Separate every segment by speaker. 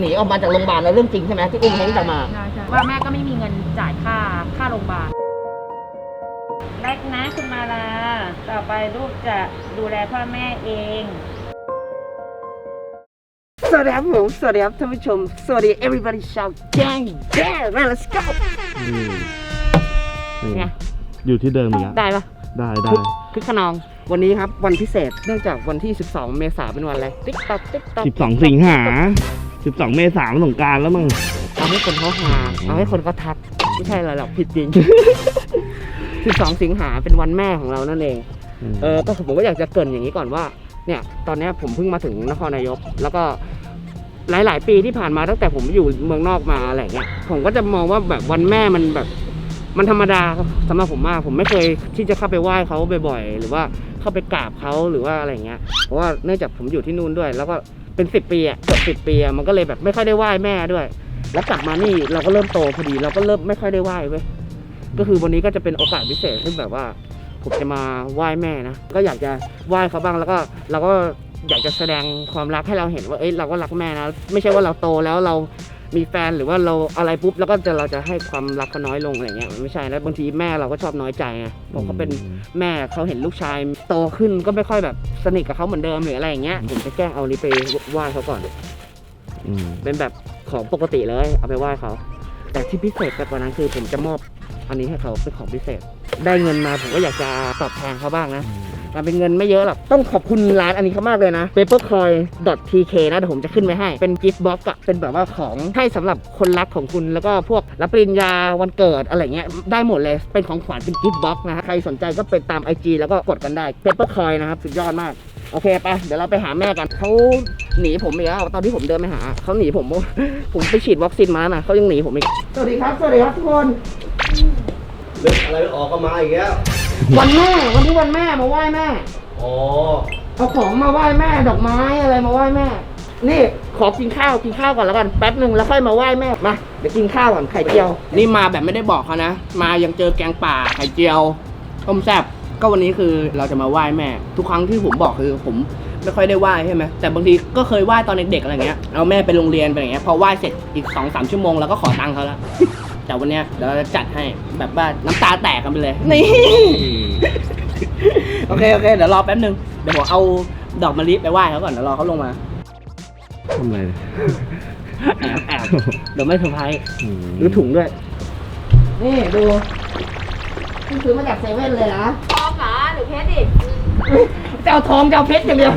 Speaker 1: หนีออกมาจากโรงพยาบาลแล้วเรื่องจริงใช่ไหมที่อุ้มเฮงจะมา
Speaker 2: ใช่ใช่ว่าแม่ก็ไม่มีเงินจ่ายค่าค่าโรงพยาบาลแรกนะคุณมาลา ต่อไปลูกจะดูแลพ่อแม่เอง
Speaker 1: สวัสดีครับผมสวัสดีครับท่านผู้ชม สวัสดี everybody shout gang gang man let's go
Speaker 3: นี่นี่
Speaker 1: ไง
Speaker 3: อยู่ที่เดิมอีกแล้ว
Speaker 1: ได้ปะ
Speaker 3: ได้ได้
Speaker 1: คึกขนอง วันนี้ครับวันพิเศษเนื่องจากวันที่ 12 เมษายนเป็นวันอะไรติ๊กต๊อกติ๊กต๊อก
Speaker 3: สิบสองสิงหา สิบสองเมษายนสงกรารแล้วมึง
Speaker 1: เอาให้คนเขาหาเอาให้คนเขาทัก ไม่ใช่อะไรหรอกผิดจริง 12 สิงหาเป็นวันแม่ของเรานั่นเอง เออก็ผมก็อยากจะเกรินอย่างนี้ก่อนว่า เนี่ย ตอนเนี้ยผมเพิ่งมาถึงนครนายก แล้วก็หลาย ๆ ปีที่ผ่านมาตั้งแต่ผมอยู่เมืองนอกมาอะไรเงี้ย ผมก็จะมองว่าแบบวันแม่มันแบบ มันธรรมดาครับสำหรับผมมาก ผมไม่เคยที่จะเข้าไปไหว้เขาบ่อย ๆ หรือว่าเข้าไปกราบเขาหรือว่าอะไรเงี้ย เพราะว่าเนื่องจากผมอยู่ที่นู่นด้วย แล้วก็ เป็นสิบปีอะเกือบสิบปีอะมันก็เลยแบบไม่ค่อยได้ไหว้แม่ด้วย แล้วกลับมานี่เราก็เริ่มโตพอดีเราก็เริ่มไม่ค่อยได้ไหว้เว้ยก็คือวันนี้ก็จะเป็นโอกาสพิเศษที่แบบว่า ผมจะมาไหว้แม่นะก็อยากจะไหว้เขาบ้างแล้วก็เราก็อยากจะแสดงความรักให้เราเห็นว่าเอ้ยเราก็รักแม่นะไม่ใช่ว่าเราโตแล้วเรา มีแฟนหรือว่าเราอะไรปุ๊บแล้วก็จะเราจะให้ความรักเขาน้อยลงอะไรเงี้ยมันไม่ใช่แล้วบางทีแม่เราก็ชอบน้อยใจไงผมก็เป็นแม่เขาเห็นลูกชายโตขึ้นก็ไม่ค่อยแบบสนิทกับเขาเหมือนเดิมหรืออะไรอย่างเงี้ยผมจะแกล้งเอานี้ไปไหว้เขาก่อน
Speaker 3: อืม
Speaker 1: เป็นแบบของปกติเลยเอาไปไหว้เขา แต่ที่พิเศษไปกว่านั้นคือผมจะมอบอันนี้ให้เขาเป็นของพิเศษ ได้เงินมาผมก็อยากจะตอบแทนเขาบ้างนะ มันเป็นเงินไม่เยอะหรอก ต้องขอบคุณร้านอันนี้เขามากเลยนะ papercoin.tk นะเดี๋ยวผมจะขึ้นไว้ให้ เป็นกิฟต์บ็อกอะเป็นแบบว่าของให้สำหรับคนรักของคุณ แล้วก็พวกรับปริญญาวันเกิดอะไรเงี้ย ได้หมดเลย เป็นของขวัญเป็นกิฟต์บ็อกนะฮะใครสนใจก็ไปตาม IG แล้วก็กดกันได้ papercoin นะครับ สุดยอดมาก โอเคไป เดี๋ยวเราไปหาแม่กัน เขาหนีผมอีกแล้ว ตอนที่ผมเดินไปหา เขาหนีผม ผมไปฉีดวัคซีนมาแล้วนะเขายังหนีผมอีก สวัสดีครับ สวัสดีครับทุกคน
Speaker 4: เรื่องอะไรออกก็มาอีกแล้ว
Speaker 1: วันแม่วันที่วันแม่มาไหว้แม่
Speaker 4: อ๋อ
Speaker 1: เอาของมาไหว้แม่ดอกไม้อะไรมาไหว้แม่ นี่ขอกินข้าวกินข้าวก่อนแล้วกันแป๊บหนึ่งแล้วค่อยมาไหว้แม่มาเดี๋ยวกินข้าวก่อนไข่เจียวนี่มาแบบไม่ได้บอกเขานะ มายังเจอแกงป่าไข่เจียวต้มแซ่บก็วันนี้คือเราจะมาไหว้แม่ ทุกครั้งที่ผมบอกคือผมไม่ค่อยได้ไหว้ใช่ไหมแต่บางทีก็เคยไหว้ตอนเด็กๆอะไรเงี้ยเอาแม่ไปโรงเรียนไปอย่างเงี้ยพอไหว้เสร็จอีกสองสามชั่วโมงเราก็ขอตังค์เขาแล้ว แต่วันเนี้ยเดี๋ยวเราจะจัดให้แบบว่าน้ำตาแตกกันไปเลย นี่ โอเค โอเค เดี๋ยวรอแป๊บนึง เดี๋ยวผมเอาดอกมะลิไปไหว้เขาก่อน เดี๋ยวรอเขาลงมา
Speaker 3: ทำอะไรเนี่ย
Speaker 1: แอบแอบเดี๋ยวไม่เซอร์ไพรส์
Speaker 3: อืม
Speaker 1: ดูถุงด้วย นี่ดูเพิ่งซื้อมาจากเซเว่นเลยนะ
Speaker 2: ทองเหรอหรือเพชรอีก
Speaker 1: จะเอาทองจะเอาเพชรอย่างเดียว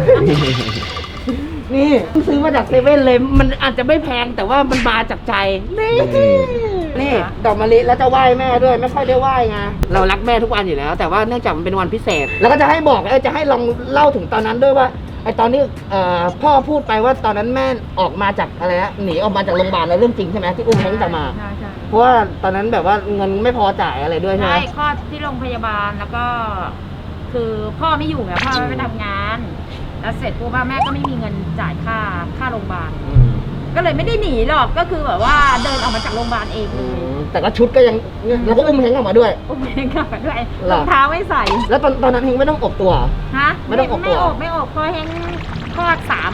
Speaker 1: นี่เพิ่งซื้อมาจากเซเว่นเลย มันอาจจะไม่แพงแต่ว่ามันมาจากใจ นี่ นี่ดอกมะลิแล้วจะไหว้แม่ด้วยไม่ค่อยได้ไหว้ไงเรารักแม่ทุกวันอยู่แล้ว แต่ว่าเนื่องจากมันเป็นวันพิเศษ แล้วก็จะให้บอกเออจะให้ลองเล่าถึงตอนนั้นด้วยว่าไอตอนนี้เอ่อพ่อพูดไปว่าตอนนั้นแม่ออกมาจากอะไรนะหนีออกมาจากโรงพยาบาลแล้วเรื่องจริงใช่ไหมที่อุ้มเฮงจะมา
Speaker 2: ใช่ใช่
Speaker 1: เพราะว่าตอนนั้นแบบว่าเงินไม่พอจ่ายอะไรด้วยใช่ไห
Speaker 2: ใช่
Speaker 1: ม
Speaker 2: คลอดที่โรงพยาบาลแล้วก็ คือพ่อไม่อยู่ไงพ่อไม่ไปทำงาน แล้วเสร็จปุ๊บว่าแม่ก็ไม่มีเงินจ่ายค่าค่าโรงพยาบาล
Speaker 1: อืม
Speaker 2: ก็เลยไม่ได้หนีหรอกก็คือแบบว่าเดินออกมาจากโรงพยาบาลเอง
Speaker 1: อื
Speaker 2: เลย
Speaker 1: มแต่ก็ชุดก็ยังแล้วก็อุ้มเฮงออกมาด้วย
Speaker 2: อุ้มเองกลับมาด้วย
Speaker 1: หร
Speaker 2: ร
Speaker 1: อ
Speaker 2: องเท้าไม่ใส่
Speaker 1: แล้วตอนตอนนั้นเฮงไม่ต้องอบตัว
Speaker 2: ฮะ
Speaker 1: ไม่ต้องอบตัว
Speaker 2: ไม่อบไม่อบพอเฮงคลอดสาม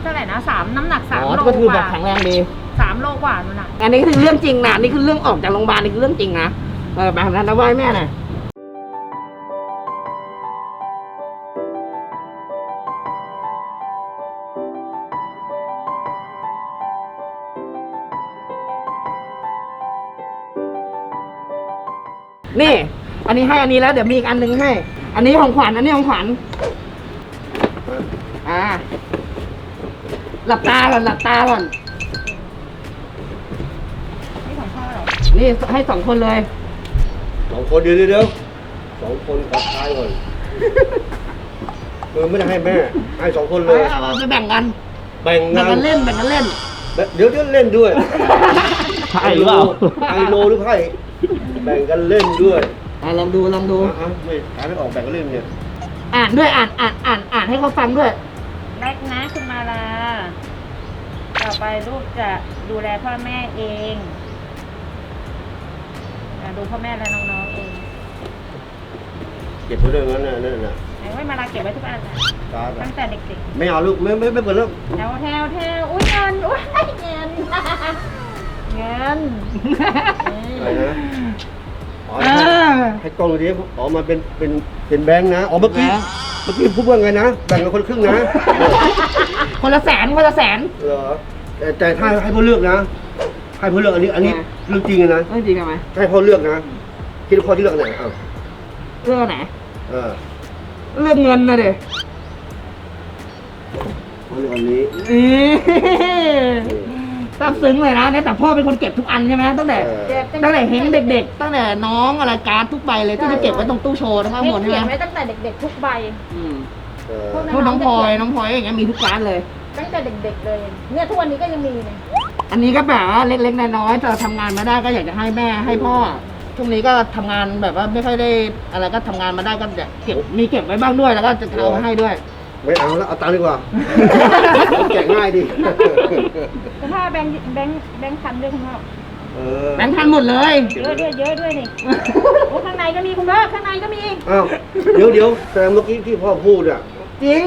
Speaker 2: เท่าไหร่นะสามน้ำหนักสาม
Speaker 1: อ๋อ
Speaker 2: โล
Speaker 1: ก็คือกแบบ
Speaker 2: ว่า
Speaker 1: แข็งแรงดี
Speaker 2: สามโลกว่านู่นน่ะ
Speaker 1: อันนี้คือเรื่องจริงนะอันนี่คือเรื่องออกจากโรงพยาบาลนี่คือเรื่องจริงนะเออแบบนั้นนะไหว้แม่หน่อย นี่ อันนี้ให้อันนี้แล้วเดี๋ยวมีอีกอันหนึ่งให้ อันนี้ของขวัญอันนี้ของขวัญอ่า หลับตาก่อนหลับตาก่อน
Speaker 2: นี่ของพ่อเหรอ
Speaker 1: นี่ให้สองคนเลย
Speaker 4: สองคนเดี๋ยวเดี๋ยวเดี๋ยวสองคนขอท้ายก่อนคือไม่ได้ให้แม่ ให้สองคนเลย
Speaker 1: เอาเอาไปแบ่งกัน
Speaker 4: แบ่ง
Speaker 1: แบ่ง
Speaker 4: งา
Speaker 1: กันนเล่นแบ่งกันเล่น
Speaker 4: เดี๋ยวจะเล่นด้วย
Speaker 3: ใช่หรือเปล่า
Speaker 4: ไฮโลหรือไพ่ แบ่งกันเล่นด้วย
Speaker 1: อะลองดูลองดู
Speaker 4: อะไม่ขายไม่ออกแบ่งกันเล่นเนี่ย
Speaker 1: อ่านด้วยอ่านอ่านอ่านอ่านให้เขาฟังด้วย
Speaker 2: แรกนะคุณมาลา ต่อไปลูกจะดูแลพ่อแม่เองอะดูพ่อแม่และน้องๆเอง
Speaker 4: เก็บไว้ด้วยงั้นน่ะนั่นน่ะ
Speaker 2: ไหนว่ามาลาเก็บไว้ทุกอันนะ
Speaker 4: การ์ดอะ
Speaker 2: ตั้งแต่เด็ก
Speaker 4: ไม่เอาลูกไม่ไม่ไม่เปิดแล้ว
Speaker 2: ๆแถวแถวแถวอุ้ยเงินอุ้ยเงินเงิน
Speaker 4: อะไรนะอ๋อให้ให้กล้องดูดิอ๋อมาเป็นเป็นเป็นแบงค์นะอ๋อเมื่อกี้
Speaker 1: แบงค์
Speaker 4: เมื่อกี้พูดว่าไงนะแบ่งกันคนละครึ่งนะ
Speaker 1: คนละแสนคนละแสน
Speaker 4: เหรอแต่แต่ถ้าให้พ่อเลือกนะ ให้พ่อเลือกอันนี้อันนี้
Speaker 1: ไง
Speaker 4: เรื่องจริงอะนะ
Speaker 1: เรื่องจริงไหม
Speaker 4: ให้พ่อเลือกนะคิดว่าพ่อที่เลือกอันไหนอ้าว
Speaker 1: เรื่องไหน
Speaker 4: เออ
Speaker 1: เรื่องเงินนะเด็
Speaker 4: พ่อเลือกอันนี้
Speaker 1: ซาบซึ้งเลยนะเนี่ยแต่พ่อเป็นคนเก็บทุกอันใช่ไหมตั้งแต่
Speaker 4: เออ
Speaker 2: เก็บ
Speaker 1: ตั้งแต่เห็นเด็ก ๆ ตั้งแต่น้องอะไรการดทุกใบเลยที่จะเก็บไว้ตรงตู้โชว์ทั้งหมดใช่
Speaker 2: เขียน
Speaker 1: ไหม
Speaker 2: ไว้ตั้งแต่เด็กๆทุกใบ
Speaker 1: อืม
Speaker 4: เออ
Speaker 2: พวกนั้น
Speaker 1: พวกน้องพลอยน้องพลอยอย่างเงี้ยมีทุกการดเลย
Speaker 2: ตั้งแต่เด็ก ๆ เลย เนี่ยทุกวันนี้ก็ยังมีเลย
Speaker 1: อันนี้ก็แบบว่าเล็กๆน้อยๆแต่ทำงานมาได้ก็อยากจะให้แม่ให้พ่อช่วงนี้ก็ทำงานแบบว่าไม่ค่อยได้อะไรก็ทำงานมาได้ก็จะเก็บมีเก็บไว้บ้างด้วยแล้วก็จะเอามาให้ด้วย
Speaker 4: ไม่เอาแล้วเอาตังค์ดีกว่า แกะง่ายดี
Speaker 2: แต่ถ้าแบงค์แบงค์แบงค์พันด้วยคุณพ่อ
Speaker 4: เออ
Speaker 1: แบงค์พันหมดเลย
Speaker 2: เยอะด้วยเยอะด้วยนี่โอ้ข้างในก็มีคุณพ่อข้างในก็มี
Speaker 4: อ้าวเดี๋ยวเดี๋ยวแต่เมื่อกี้ที่พ่อพูดอะ
Speaker 1: จริง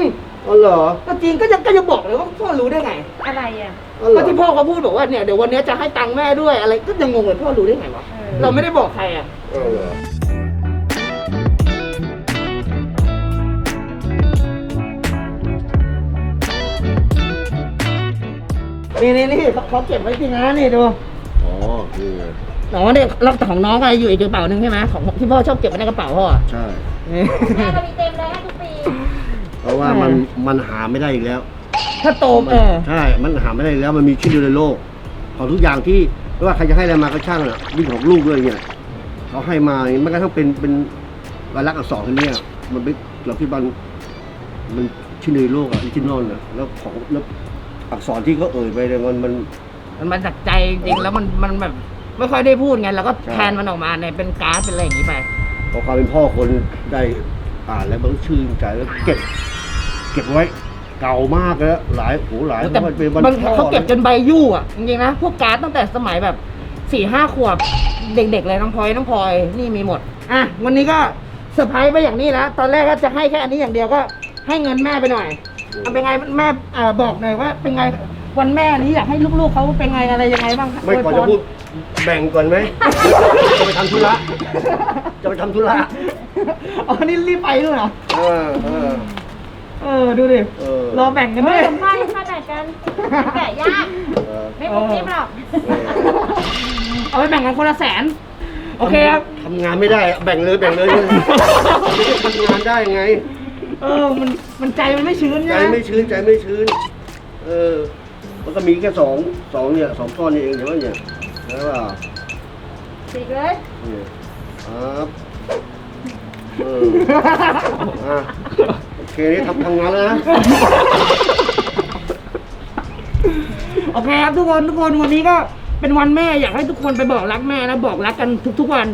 Speaker 4: อ๋อเหรอ
Speaker 1: ก็จริงก็ยังก็ยังบอกเลยว่าพ่อรู้ได้ไง
Speaker 2: อะไรอะ
Speaker 4: อ๋อเหร
Speaker 1: ก็
Speaker 4: อ
Speaker 1: ที่พ่อเขาพูดบอกว่าเนี่ยเดี๋ยววันนี้จะให้ตังค์แม่ด้วยอะไรก็ยังงงเลยพ่อรู้ได้ไงวะ
Speaker 2: เออ
Speaker 1: เราไม่ได้บอกใครอะ
Speaker 4: อ๋อเหรอ
Speaker 1: นี่นี่นี่เขาเขาเก็บไว้จริงนะนี่ดู
Speaker 4: อ๋อคือ
Speaker 1: น้องเนี่ยรับของน้องอะไรอยู่อีกกระเป๋าหนึงใช่ไหมของที่พ่อชอบเก็บไว้ในกระเป๋าพ่ออะ
Speaker 4: ใช่
Speaker 1: นี่
Speaker 2: แม่ก็มีเต็มเลยให้ทุกปี
Speaker 4: เพราะว่ามันมันหาไม่ได้อีกแล้ว
Speaker 1: ถ้าโตมเออ
Speaker 4: ใช่ มันหาไม่ได้อีกแล้วมันมีชิ้นเดียวในโลก ของทุกอย่างที่ไม่ว่าใครจะให้อะไรมาก็ช่างอะยิ่งของลูกด้วยเนี่ยเขาให้มาเนี่ยมันก็ต้องเป็นเป็นลายลักษณ์อักษรที่เนี่ยมันเป็นเราคิดว่ามันมันชิ้นเดียวในโลกอะออริจินอลอะแล้วของแล้ว อักษรที่เขาเอ่ยไปเนี่ยมันมัน
Speaker 1: มันมาจากใจจริงๆแล้วมันมันแบบไม่ค่อยได้พูดไงเราก็
Speaker 4: ใช่
Speaker 1: แทนมันออกมาในเป็นการ์ดเป็นอะไรอย่างนี้ไป
Speaker 4: พอความเป็นพ่อคนได้อ่านแล้วมันก็ชื่นใจแล้วเก็บ เก็บไว้เก่ามากแล้ว หลายโหหลาย
Speaker 1: แต่
Speaker 4: มันเป็นวัน
Speaker 1: บาง
Speaker 4: พ่อ
Speaker 1: เขาเก็บจนใบยู่อะจริงๆนะพวกการ์ดตั้งแต่สมัยแบบสี่ห้าขวบเด็กๆเลยน้องพลอยน้องพลอยนี่มีหมดอะวันนี้ก็เซอร์ไพรส์ไปอย่างนี้นะตอนแรกก็จะให้แค่อันนี้อย่างเดียวก็ให้เงินแม่ไปหน่อย เอาเป็นไงแม่อ่าบอกหน่อยว่า เป็นไงวันแม่นี้อยากให้ลูกๆเขาเป็นไงอะไรยังไงบ้าง
Speaker 4: ไม่ก่อนจะพูดแบ่งก่อนไหม จะไปทำธุระ จะไปทำธุระ
Speaker 1: อ๋อนี่รีบไปด้วยเหรอ
Speaker 4: เออเออ
Speaker 1: เออดูดิ
Speaker 4: เออ
Speaker 1: รอแบ่งกัน
Speaker 2: เฮ้
Speaker 1: ด้วยย
Speaker 2: ผมพ่อที่ข้าแต่กันแกะยาก
Speaker 4: เออ
Speaker 2: ไม่ปุ๊บปิ๊บหรอก
Speaker 1: เอาไปแบ่งกันคนละแสน โอเคครับ
Speaker 4: ทำงานไม่ได้แบ่งเลยแบ่งเลยไม่ได้ทำงานได้ไง
Speaker 1: เออ มัน มันใจมันไม่ชื้น
Speaker 4: ใจ
Speaker 1: ใช่ไหม
Speaker 4: ไม่ชื้นใจไม่ชื้น เออ มันก็มีแค่สองสองเนี่ยสองก้อนนี่เองเดี๋ยวเนี่ยใช่ป่ะ
Speaker 2: ฉีกเลย
Speaker 4: เนี่ยครับเอออะโอเคนี่ทำทำงานแล้วนะ
Speaker 1: โอเคครับทุกคน ทุกคน วันนี้ก็เป็นวันแม่ อยากให้ทุกคนไปบอกรักแม่นะ บอกรักกันทุกๆวัน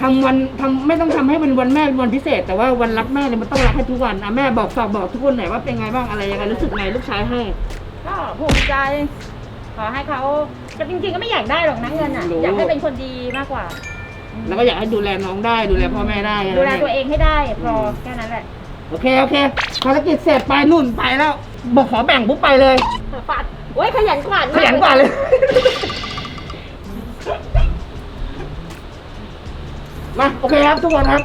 Speaker 1: ทำวันทำไม่ต้องทำให้เป็นวันแม่เป็นวันพิเศษ แต่ว่าวันรักแม่เนี่ยมันต้องรักให้ทุกวันอะแม่บอกฝากบอกทุกคนหน่อยว่าเป็นไงบ้างอะไรยังไงรู้สึกไงลูกชายให้
Speaker 2: ก็ภูมิใจ ขอให้เขาแต่จริงๆก็ไม่อยากได้หรอกนะเงินอะ
Speaker 1: รู้
Speaker 2: อยากให้เป็นคนดีมากกว่า
Speaker 1: แล้วก็อยากให้ดูแลน้องได้ดูแลพ่อแม่ได้
Speaker 2: ดูแลตัวเองให้ได้พอแค่นั้นแหละ
Speaker 1: โอเคโอเคภารกิจเสร็จไปนู่นไปแล้วบอกขอแบ่งปุ๊บไปเลย
Speaker 2: ปัดโอ้ยขยันกวาด
Speaker 1: ขยันกว่าเลย มาโอเคครับทุกคนครับ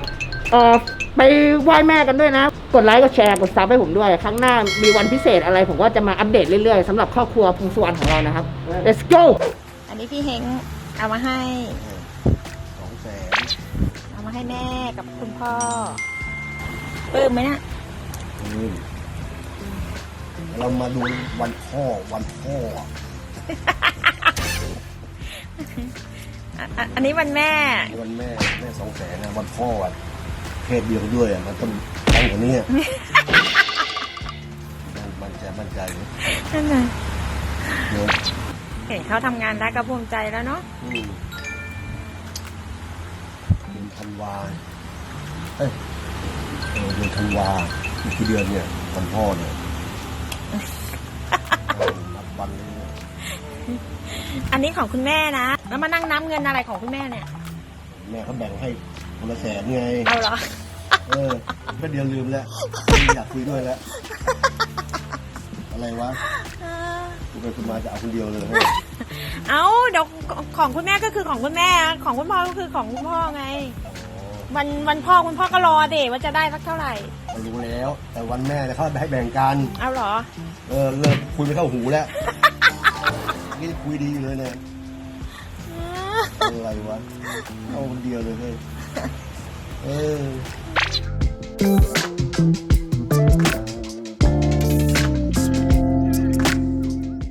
Speaker 1: เอ่อไปไหว้แม่กันด้วยนะ กดไลค์กดแชร์กดซับให้ผมด้วย ครั้งหน้ามีวันพิเศษอะไร ผมก็จะมาอัปเดตเรื่อยๆสำหรับครอบครัวพงสวรรณของเรานะครับ let's go
Speaker 2: อันนี้พี่เฮงเอามาให้
Speaker 4: สองแสน
Speaker 2: เอามาให้แม่กับคุณพ่อปลื้มไหมนะ
Speaker 4: อืมเรามาดูวันพ่อวันพ่อ อะ
Speaker 2: อะอะอันนี้วันแม่
Speaker 4: วันแม่แม่สองแสนนะวันพ่ออะเพศเดียวด้วยอะมันต้องตั้งกว่านี้อะ มันใจมั่นใจเลย
Speaker 2: นั่นน่ะ
Speaker 4: เนอะ
Speaker 2: เห็นเขาทำงานได้ก็ภูมิใจแล้วเนาะ
Speaker 4: อืมเดือนธันวาเอ้ยเออเดือนธันวาอีกกี่เดือนเนี่ยวันพ่อเนี่ย อันนี้
Speaker 2: ของคุณแม่นะ แล้วมานั่งนับเงินอะไรของคุณแม่เนี่ย
Speaker 4: แม่เขาแบ่งให้คนละแสนไง
Speaker 2: เอาเหรอ
Speaker 4: เเออก็เดียวลืมแล้วไม่อยากคุยด้วยแล้ว อะไรวะกูไปคุณมาจะเอาคนเดียวเลย
Speaker 5: เอาเดี๋ยวของคุณแม่ก็คือของคุณแม่ ของคุณพ่อก็คือของคุณพ่อไง วันวันพ่อคุณพ่อก็รอเดว่าจะได้สักเท่าไหร่
Speaker 4: เรารู้แล้ว แต่วันแม่เนี่ยเขาให้แบ่งกัน
Speaker 5: เอาเหรอ
Speaker 4: เออเลิกคุยไม่เข้าหูแล้ว กี้คุยดีเลยเนี่ยอะไรวะเอาคนเดียวเลยเฮ้ยเออ